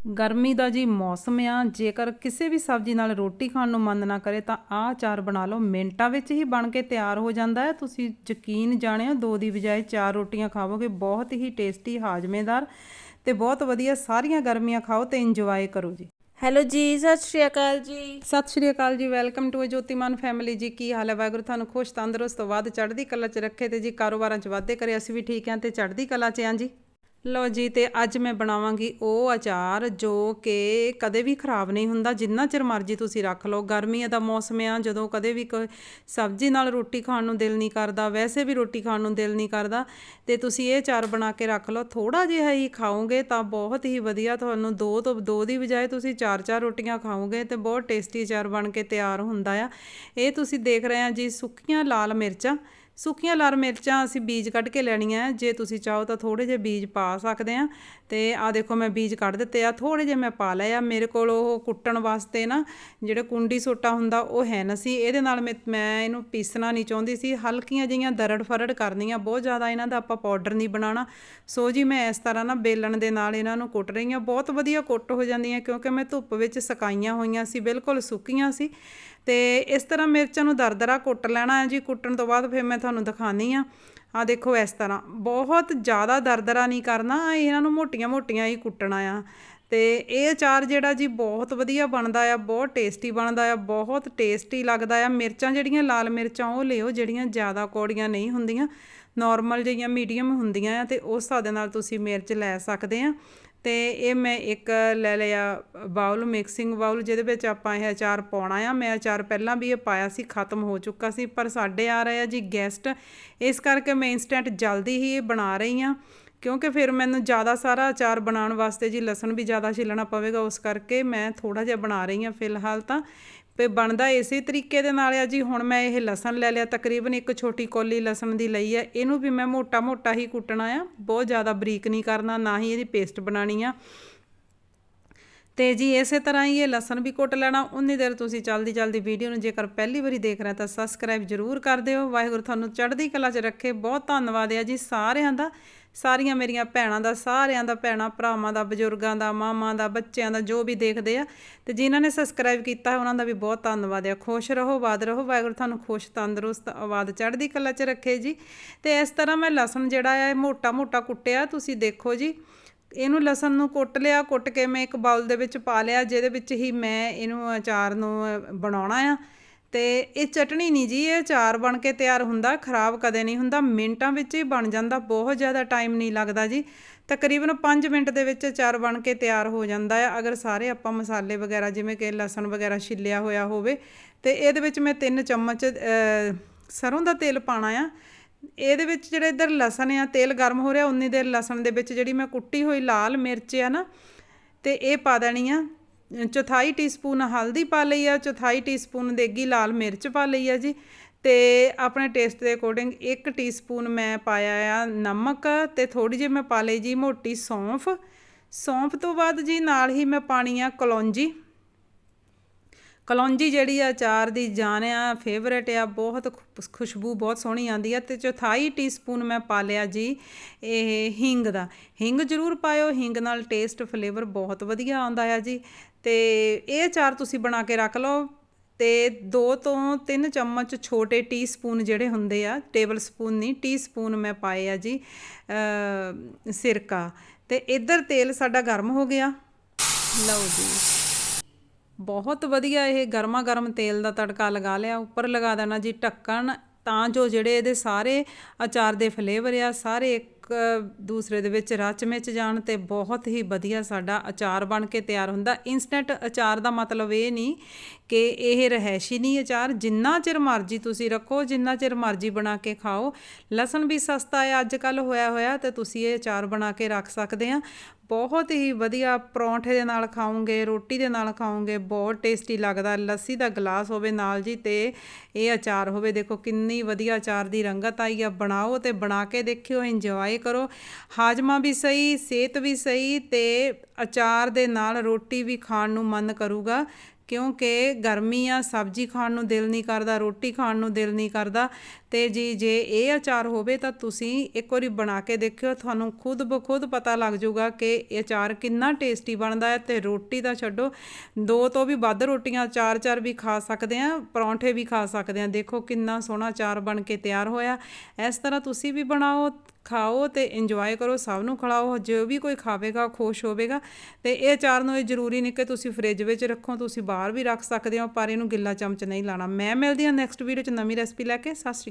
ਗਰਮੀ ਦਾ ਜੀ ਮੌਸਮ ਆ ਜੇਕਰ ਕਿਸੇ ਵੀ ਸਬਜ਼ੀ ਨਾਲ ਰੋਟੀ ਖਾਣ ਨੂੰ ਮਨ ਨਾ ਕਰੇ ਤਾਂ ਆਹ ਅਚਾਰ ਬਣਾ ਲਓ। ਮਿੰਟਾਂ ਵਿੱਚ ਹੀ ਬਣ ਕੇ ਤਿਆਰ ਹੋ ਜਾਂਦਾ ਹੈ। ਤੁਸੀਂ ਯਕੀਨ ਜਾਣਿਓ ਦੋ ਦੀ ਬਜਾਏ ਚਾਰ ਰੋਟੀਆਂ ਖਾਵੋਗੇ ਬਹੁਤ ਹੀ ਟੇਸਟੀ ਹਾਜ਼ਮੇਦਾਰ ਤੇ ਬਹੁਤ ਵਧੀਆ ਸਾਰੀਆਂ ਗਰਮੀਆਂ ਖਾਓ ਤੇ ਇੰਜੋਏ ਕਰੋ ਜੀ। ਹੈਲੋ ਜੀ ਸਤਿ ਸ਼੍ਰੀ ਅਕਾਲ ਜੀ। ਸਤਿ ਸ਼੍ਰੀ ਅਕਾਲ ਜੀ ਵੈਲਕਮ ਟੂ ਜੋਤੀਮਾਨ ਫੈਮਿਲੀ ਜੀ। ਕੀ ਹਾਲ ਹੈ? ਵਾਹਿਗੁਰੂ ਤੁਹਾਨੂੰ ਖੁਸ਼ ਤੰਦਰੁਸਤ ਬਾਅਦ ਚੜ੍ਹਦੀ ਕਲਾ 'ਚ ਰੱਖੇ ਤੇ ਜੀ ਕਾਰੋਬਾਰਾਂ 'ਚ ਵਾਧੇ ਕਰੇ ਅਸੀਂ ਵੀ ਠੀਕ ਹਾਂ ਤੇ ਚੜ੍ਹਦੀ ਕਲਾ 'ਚ ਆਂ ਜੀ। ਲਓ ਜੀ, ਤੇ ਅੱਜ ਮੈਂ ਬਣਾਵਾਂਗੀ ਉਹ ਅਚਾਰ ਜੋ ਕਿ ਕਦੇ ਵੀ ਖਰਾਬ ਨਹੀਂ ਹੁੰਦਾ, ਜਿੰਨਾ ਚਿਰ ਮਰਜ਼ੀ ਤੁਸੀਂ ਰੱਖ ਲਓ। ਗਰਮੀਆਂ ਦਾ ਮੌਸਮ ਆ, ਜਦੋਂ ਕਦੇ ਵੀ ਕੋਈ ਸਬਜ਼ੀ ਨਾਲ ਰੋਟੀ ਖਾਣ ਨੂੰ ਦਿਲ ਨਹੀਂ ਕਰਦਾ, ਵੈਸੇ ਵੀ ਰੋਟੀ ਖਾਣ ਨੂੰ ਦਿਲ ਨਹੀਂ ਕਰਦਾ, ਤੇ ਤੁਸੀਂ ਇਹ ਅਚਾਰ ਬਣਾ ਕੇ ਰੱਖ ਲਓ। ਥੋੜਾ ਜਿਹਾ ਹੀ ਖਾਓਗੇ ਤਾਂ ਬਹੁਤ ਹੀ ਵਧੀਆ ਤੁਹਾਨੂੰ ਦੋ ਤੋਂ ਦੋ ਦੀ ਬਜਾਏ ਤੁਸੀਂ ਚਾਰ ਚਾਰ ਰੋਟੀਆਂ ਖਾਓਗੇ ਤੇ ਬਹੁਤ ਟੇਸਟੀ ਅਚਾਰ ਬਣ ਕੇ ਤਿਆਰ ਹੁੰਦਾ ਆ। ਇਹ ਤੁਸੀਂ ਦੇਖ ਰਹੇ ਆ ਜੀ, ਸੁੱਕੀਆਂ ਲਾਲ ਮਿਰਚਾਂ। ਸੁੱਕੀਆਂ ਲਾਲ ਮਿਰਚਾਂ ਅਸੀਂ ਬੀਜ ਕੱਢ ਕੇ ਲੈਣੀਆਂ ਜੇ ਤੁਸੀਂ ਚਾਹੋ ਤਾਂ ਥੋੜੇ ਜਿਹੇ ਬੀਜ ਪਾ ਸਕਦੇ ਆ ਤੇ ਆ ਦੇਖੋ ਮੈਂ ਬੀਜ ਕੱਢ ਦਿੱਤੇ ਆ। ਥੋੜੇ ਜਿਹੇ ਮੈਂ ਪਾ ਲਏ ਆ। ਮੇਰੇ ਕੋਲ ਉਹ ਕੁੱਟਣ ਵਾਸਤੇ ਨਾ ਜਿਹੜਾ ਕੁੰਡੀ ਸੋਟਾ ਹੁੰਦਾ ਉਹ ਹੈ ਨਾ ਸੀ। ਇਹਦੇ ਨਾਲ ਮੈਂ ਮੈਂ ਇਹਨੂੰ ਪੀਸਣਾ ਨਹੀਂ ਚਾਹੁੰਦੀ ਸੀ। ਹਲਕੀਆਂ ਜਿਹੀਆਂ ਦਰੜ ਫਰੜ ਕਰਨੀਆਂ। ਬਹੁਤ ਜ਼ਿਆਦਾ ਇਹਨਾਂ ਦਾ ਆਪਾਂ ਪਾਊਡਰ ਨਹੀਂ ਬਣਾਉਣਾ। ਸੋ ਜੀ ਮੈਂ ਇਸ ਤਰ੍ਹਾਂ ਨਾ ਬੇਲਣ ਦੇ ਨਾਲ ਇਹਨਾਂ ਨੂੰ ਕੁੱਟ ਰਹੀ ਹਾਂ। ਬਹੁਤ ਵਧੀਆ ਕੁੱਟ ਹੋ ਜਾਂਦੀਆਂ ਕਿਉਂਕਿ ਮੈਂ ਧੁੱਪ ਵਿੱਚ ਸਕਾਈਆਂ ਹੋਈਆਂ ਸੀ। ਬਿਲਕੁਲ ਸੁੱਕੀਆਂ ਸੀ। ਤੇ ਇਸ ਤਰ੍ਹਾਂ ਮਿਰਚਾਂ ਨੂੰ ਦਰਦਰਾ ਕੁੱਟ ਲੈਣਾ ਹੈ ਜੀ, ਕੁੱਟਣ ਤੋਂ ਬਾਅਦ ਫਿਰ ਮੈਂ ਤੁਹਾਨੂੰ ਦਿਖਾਣੀ ਆ ਆ ਦੇਖੋ ਇਸ ਤਰ੍ਹਾਂ, ਬਹੁਤ ਜ਼ਿਆਦਾ ਦਰਦਰਾ ਨਹੀਂ ਕਰਨਾ, ਇਹਨਾਂ ਨੂੰ ਮੋਟੀਆਂ-ਮੋਟੀਆਂ ਹੀ ਕੁੱਟਣਾ ਆ। ਤੇ ਇਹ ਅਚਾਰ ਜਿਹੜਾ ਜੀ, ਬਹੁਤ ਵਧੀਆ ਬਣਦਾ ਆ, ਬਹੁਤ ਟੇਸਟੀ ਬਣਦਾ ਆ, ਬਹੁਤ ਟੇਸਟੀ ਲੱਗਦਾ ਆ। ਮਿਰਚਾਂ ਜਿਹੜੀਆਂ, ਲਾਲ ਮਿਰਚਾਂ, ਉਹ ਲਿਓ, ਜਿਹੜੀਆਂ ਜ਼ਿਆਦਾ ਕੌੜੀਆਂ ਨਹੀਂ ਹੁੰਦੀਆਂ। ਨਾਰਮਲ ਜਿਹੀਆਂ, ਮੀਡੀਅਮ ਹੁੰਦੀਆਂ ਆ ਤੇ ਉਸ ਹਿਸਾਬ ਦੇ ਨਾਲ ਤੁਸੀਂ ਮਿਰਚ ਲੈ ਸਕਦੇ ਆ। ਤੇ ਇਹ ਮੈਂ ਇੱਕ ਲੈ ਲਿਆ ਬਾਉਲ ਮਿਕਸਿੰਗ ਬਾਉਲ ਜਿਹਦੇ ਵਿੱਚ ਆਪਾਂ ਇਹ ਅਚਾਰ ਪਾਉਣਾ ਆ। ਮੈਂ ਅਚਾਰ ਪਹਿਲਾਂ ਵੀ ਇਹ ਪਾਇਆ ਸੀ, ਖਤਮ ਹੋ ਚੁੱਕਾ ਸੀ, ਪਰ ਸਾਡੇ ਆ ਰਹੇ ਆ ਜੀ ਗੈਸਟ ਇਸ ਕਰਕੇ ਮੈਂ ਇਨਸਟੈਂਟ ਜਲਦੀ ਹੀ ਇਹ ਬਣਾ ਰਹੀ ਆ, ਕਿਉਂਕਿ ਫਿਰ ਮੈਨੂੰ ਜ਼ਿਆਦਾ ਸਾਰਾ ਅਚਾਰ ਬਣਾਉਣ ਵਾਸਤੇ ਜੀ ਲਸਣ ਵੀ ਜ਼ਿਆਦਾ ਛਿੱਲਣਾ ਪਵੇਗਾ, ਉਸ ਕਰਕੇ ਮੈਂ ਥੋੜਾ ਜਿਹਾ ਬਣਾ ਰਹੀ ਹਾਂ ਫਿਲਹਾਲ ਤਾਂ। ਤੇ ਬਣਦਾ ਇਸੇ ਤਰੀਕੇ ਦੇ ਨਾਲ ਆ ਜੀ। ਹੁਣ ਮੈਂ ਇਹ ਲਸਣ ਲੈ ਲਿਆ, ਤਕਰੀਬਨ ਇੱਕ ਛੋਟੀ ਕੋਲੀ ਲਸਣ ਦੀ ਲਈ ਹੈ ਇਹਨੂੰ ਵੀ ਮੈਂ ਮੋਟਾ ਮੋਟਾ ਹੀ ਕੁੱਟਣਾ ਆ। ਬਹੁਤ ਜ਼ਿਆਦਾ ਬਰੀਕ ਨਹੀਂ ਕਰਨਾ, ਨਾ ਹੀ ਇਹਦੀ ਪੇਸਟ ਬਣਾਣੀ ਆ। ਤੇ ਜੀ ਇਸੇ ਤਰ੍ਹਾਂ ਹੀ ਇਹ ਲਸਣ ਵੀ ਕੁੱਟ ਲੈਣਾ, ਉਨੀ ਦੇਰ ਤੁਸੀਂ ਜਲਦੀ ਜਲਦੀ ਵੀਡੀਓ ਨੂੰ ਜੇਕਰ ਪਹਿਲੀ ਵਾਰੀ ਦੇਖ ਰਹੇ ਤਾਂ ਸਬਸਕ੍ਰਾਈਬ ਜ਼ਰੂਰ ਕਰ ਦਿਓ। ਵਾਹਿਗੁਰੂ ਤੁਹਾਨੂੰ ਚੜ੍ਹਦੀ ਕਲਾ 'ਚ ਰੱਖੇ। ਬਹੁਤ ਧੰਨਵਾਦ ਹੈ ਜੀ ਸਾਰਿਆਂ ਦਾ। ਸਾਰੀਆਂ ਮੇਰੀਆਂ ਭੈਣਾਂ ਦਾ, ਸਾਰਿਆਂ ਦਾ ਭੈਣਾਂ, ਭਰਾਵਾਂ ਦਾ, ਬਜ਼ੁਰਗਾਂ ਦਾ, ਮਾਮਾ ਦਾ, ਬੱਚਿਆਂ ਦਾ, ਜੋ ਵੀ ਦੇਖਦੇ ਆ। ਤੇ ਜਿਨ੍ਹਾਂ ਨੇ ਸਬਸਕ੍ਰਾਈਬ ਕੀਤਾ ਹੈ, ਉਹਨਾਂ ਦਾ ਵੀ ਬਹੁਤ ਧੰਨਵਾਦ ਹੈ। ਖੁਸ਼ ਰਹੋ ਬਾਦ ਰਹੋ। ਵਾਹਿਗੁਰੂ ਤੁਹਾਨੂੰ ਖੁਸ਼, ਤੰਦਰੁਸਤ, ਆਵਾਜ਼ ਚੜ੍ਹਦੀ ਕਲਾ 'ਚ ਰੱਖੇ ਜੀ। ਤੇ ਇਸ ਤਰ੍ਹਾਂ ਮੈਂ ਲਸਣ ਜਿਹੜਾ ਹੈ ਮੋਟਾ ਮੋਟਾ ਕੁੱਟਿਆ। ਤੁਸੀਂ ਦੇਖੋ ਜੀ। ਇਹਨੂੰ ਲਸਣ ਨੂੰ ਕੁੱਟ ਲਿਆ, ਕੁੱਟ ਕੇ ਮੈਂ ਇੱਕ ਬਾਉਲ ਦੇ ਵਿੱਚ ਪਾ ਲਿਆ, ਜਿਹਦੇ ਵਿੱਚ ਹੀ ਮੈਂ ਇਹਨੂੰ ਅਚਾਰ ਨੂੰ ਬਣਾਉਣਾ ਆ। ਤੇ ਇਹ ਚਟਣੀ ਨਹੀਂ ਜੀ, ਇਹ ਅਚਾਰ ਬਣ ਕੇ ਤਿਆਰ ਹੁੰਦਾ, ਖਰਾਬ ਕਦੇ ਨਹੀਂ ਹੁੰਦਾ, ਮਿੰਟਾਂ ਵਿੱਚ ਹੀ ਬਣ ਜਾਂਦਾ, ਬਹੁਤ ਜ਼ਿਆਦਾ ਟਾਈਮ ਨਹੀਂ ਲੱਗਦਾ ਜੀ। ਤਕਰੀਬਨ 5 ਮਿੰਟ ਦੇ ਵਿੱਚ ਅਚਾਰ ਬਣ ਕੇ ਤਿਆਰ ਹੋ ਜਾਂਦਾ ਹੈ ਅਗਰ ਸਾਰੇ ਆਪਾਂ ਮਸਾਲੇ ਵਗੈਰਾ, ਜਿਵੇਂ ਕਿ ਲਸਣ ਵਗੈਰਾ ਛਿੱਲਿਆ ਹੋਇਆ ਹੋਵੇ, ਤੇ ਇਹਦੇ ਵਿੱਚ ਮੈਂ 3 ਚਮਚ ਸਰੋਂ ਦਾ ਤੇਲ ਪਾਣਾ ਆ। ਇਹਦੇ ਵਿੱਚ ਜਿਹੜਾ ਇਧਰ ਲਸਣ ਆ, ਤੇਲ ਗਰਮ ਹੋ ਰਿਹਾ, ਉਨੀ ਦੇਰ ਲਸਣ ਦੇ ਵਿੱਚ ਜਿਹੜੀ ਮੈਂ ਕੁੱਟੀ ਹੋਈ ਲਾਲ ਮਿਰਚ ਆ ਨਾ, ਤੇ ਇਹ ਪਾ ਦੇਣੀ ਆ। ਚੌਥਾਈ ਟੀਸਪੂਨ ਹਲਦੀ ਪਾ ਲਈ ਆ, ਚੌਥਾਈ ਟੀਸਪੂਨ ਦੇਗੀ ਲਾਲ ਮਿਰਚ ਪਾ ਲਈ ਆ ਜੀ, ਤੇ ਆਪਣੇ ਟੇਸਟ ਦੇ ਅਕੋਰਡਿੰਗ 1 ਟੀਸਪੂਨ ਮੈਂ ਪਾਇਆ ਆ ਨਮਕ, ਤੇ ਥੋੜੀ ਜਿਹੀ ਮੈਂ ਪਾ ਲਈ ਜੀ ਮੋਟੀ ਸੌਂਫ। ਸੌਂਫ ਤੋਂ ਬਾਅਦ ਜੀ ਨਾਲ ਹੀ ਮੈਂ ਪਾਣੀ ਆ ਕਲੌਂਜੀ। ਕਲੌਂਜੀ ਜਿਹੜੀ ਆ ਅਚਾਰ ਦੀ ਜਾਨ ਆ ਫੇਵਰੇਟ ਆ, ਬਹੁਤ ਖੁਸ਼ਬੂ ਬਹੁਤ ਸੋਹਣੀ ਆਉਂਦੀ ਆ ਤੇ ਚੌਥਾਈ ਟੀਸਪੂਨ ਮੈਂ ਪਾ ਲਿਆ ਜੀ ਇਹ ਹਿੰਗ ਦਾ। ਹਿੰਗ ਜ਼ਰੂਰ ਪਾਇਓ, ਹਿੰਗ ਨਾਲ ਟੇਸਟ ਫਲੇਵਰ ਬਹੁਤ ਵਧੀਆ ਆਉਂਦਾ ਆ ਜੀ। ਤੇ ਇਹ ਅਚਾਰ ਤੁਸੀਂ ਬਣਾ ਕੇ ਰੱਖ ਲਓ ਤੇ 2 ਤੋਂ 3 ਚਮਚ ਛੋਟੇ ਟੀਸਪੂਨ ਜਿਹੜੇ ਹੁੰਦੇ ਆ ਟੇਬਲ ਸਪੂਨ ਨਹੀਂ ਟੀਸਪੂਨ ਮੈਂ ਪਾਏ ਆ ਜੀ ਸਿਰਕਾ। ਤੇ ਇੱਧਰ ਤੇਲ ਸਾਡਾ ਗਰਮ ਹੋ ਗਿਆ। ਲਓ ਜੀ। ਬਹੁਤ ਵਧੀਆ ਇਹ ਗਰਮਾ ਗਰਮ ਤੇਲ ਦਾ ਤੜਕਾ ਲਗਾ ਲਿਆ, ਉੱਪਰ ਲਗਾ ਦੇਣਾ ਜੀ ਢੱਕਣ, ਤਾਂ ਜੋ ਜਿਹੜੇ ਇਹਦੇ ਸਾਰੇ ਅਚਾਰ ਦੇ ਫਲੇਵਰ ਆ, ਸਾਰੇ ਇੱਕ ਦੂਸਰੇ ਦੇ ਵਿੱਚ ਰਚ ਮਿਚ ਜਾਣ ਤੇ ਬਹੁਤ ਹੀ ਵਧੀਆ ਸਾਡਾ ਅਚਾਰ ਬਣ ਕੇ ਤਿਆਰ ਹੁੰਦਾ। ਇਨਸਟੈਂਟ ਅਚਾਰ ਦਾ ਮਤਲਬ ਇਹ ਨਹੀਂ ਕਿ ਇਹ ਰਹਿਸ਼ੀ ਨਹੀਂ ਅਚਾਰ, ਜਿੰਨਾ ਚਿਰ ਮਰਜ਼ੀ ਤੁਸੀਂ ਰੱਖੋ, ਜਿੰਨਾ ਚਿਰ ਮਰਜ਼ੀ ਬਣਾ ਕੇ ਖਾਓ। ਲਸਣ ਵੀ ਸਸਤਾ ਹੈ ਅੱਜ ਕੱਲ ਹੋਇਆ ਹੋਇਆ ਤੇ ਤੁਸੀਂ ਇਹ ਅਚਾਰ ਬਣਾ ਕੇ ਰੱਖ ਸਕਦੇ ਆ। ਬਹੁਤ ਹੀ ਵਧੀਆ ਪਰੌਂਠੇ ਦੇ ਨਾਲ ਖਾਓਗੇ, ਰੋਟੀ ਦੇ ਨਾਲ ਖਾਓਗੇ, ਬਹੁਤ ਟੇਸਟੀ ਲੱਗਦਾ, ਲੱਸੀ ਦਾ ਗਲਾਸ ਹੋਵੇ ਨਾਲ ਜੀ ਤੇ ਇਹ ਅਚਾਰ ਹੋਵੇ। ਦੇਖੋ ਕਿੰਨੀ ਵਧੀਆ ਅਚਾਰ ਦੀ ਰੰਗਤ ਆਈ ਆ, ਬਣਾਓ ਤੇ ਬਣਾ ਕੇ ਦੇਖਿਓ, ਇੰਜੋਏ ਕਰੋ। ਹਾਜਮਾ ਵੀ ਸਹੀ, ਸਿਹਤ ਵੀ ਸਹੀ ਤੇ ਅਚਾਰ ਦੇ ਨਾਲ ਰੋਟੀ ਵੀ ਖਾਣ ਨੂੰ ਮਨ ਕਰੂਗਾ। ਕਿਉਂਕਿ ਗਰਮੀ ਆ, ਸਬਜ਼ੀ ਖਾਣ ਨੂੰ ਦਿਲ ਨਹੀਂ ਕਰਦਾ, ਰੋਟੀ ਖਾਣ ਨੂੰ ਦਿਲ ਨਹੀਂ ਕਰਦਾ। ਤੇ ਜੀ, ਜੇ ਇਹ ਅਚਾਰ ਹੋਵੇ ਤਾਂ ਤੁਸੀਂ ਇੱਕ ਵਾਰੀ ਬਣਾ ਕੇ ਦੇਖਿਓ, ਤੁਹਾਨੂੰ ਖੁਦ ਬਖੁਦ ਪਤਾ ਲੱਗ ਜਾਊਗਾ ਕਿ ਇਹ ਅਚਾਰ ਕਿੰਨਾ ਟੇਸਟੀ ਬਣਦਾ ਹੈ ਤੇ ਰੋਟੀ ਦਾ ਛੱਡੋ, ਦੋ ਤੋਂ ਵੀ ਵੱਧ ਰੋਟੀਆਂ ਚਾਰ ਚਾਰ ਵੀ ਖਾ ਸਕਦੇ ਆ, ਪਰੌਂਠੇ ਵੀ ਖਾ ਸਕਦੇ ਆ। ਦੇਖੋ ਕਿੰਨਾ ਸੋਹਣਾ ਅਚਾਰ ਬਣ ਕੇ ਤਿਆਰ ਹੋਇਆ। ਇਸ ਤਰ੍ਹਾਂ ਤੁਸੀਂ ਵੀ ਬਣਾਓ ਖਾਓ ਤੇ ਇੰਜੋਏ ਕਰੋ, ਸਭ ਨੂੰ ਖਿਲਾਓ, ਜੋ ਵੀ ਕੋਈ ਖਾਵੇਗਾ, ਉਹ ਖੁਸ਼ ਹੋਵੇਗਾ। ਤੇ ਇਹ ਅਚਾਰ ਨੂੰ ਇਹ ਜ਼ਰੂਰੀ ਨਹੀਂ ਕਿ ਤੁਸੀਂ ਫ੍ਰਿਜ ਵਿੱਚ ਰੱਖੋ, ਤੁਸੀਂ ਬਾਹਰ ਵੀ ਰੱਖ ਸਕਦੇ ਹੋ, ਪਰ ਇਹਨੂੰ ਗਿੱਲਾ ਚਮਚ ਨਹੀਂ ਲਾਣਾ ਮੈਂ ਮਿਲਦੀ ਹਾਂ ਨੈਕਸਟ ਵੀਡੀਓ 'ਚ ਨਵੀਂ ਰੈਸਪੀ ਲੈ ਕੇ। ਸਤਿ ਸ਼੍ਰੀ ਅਕਾਲ।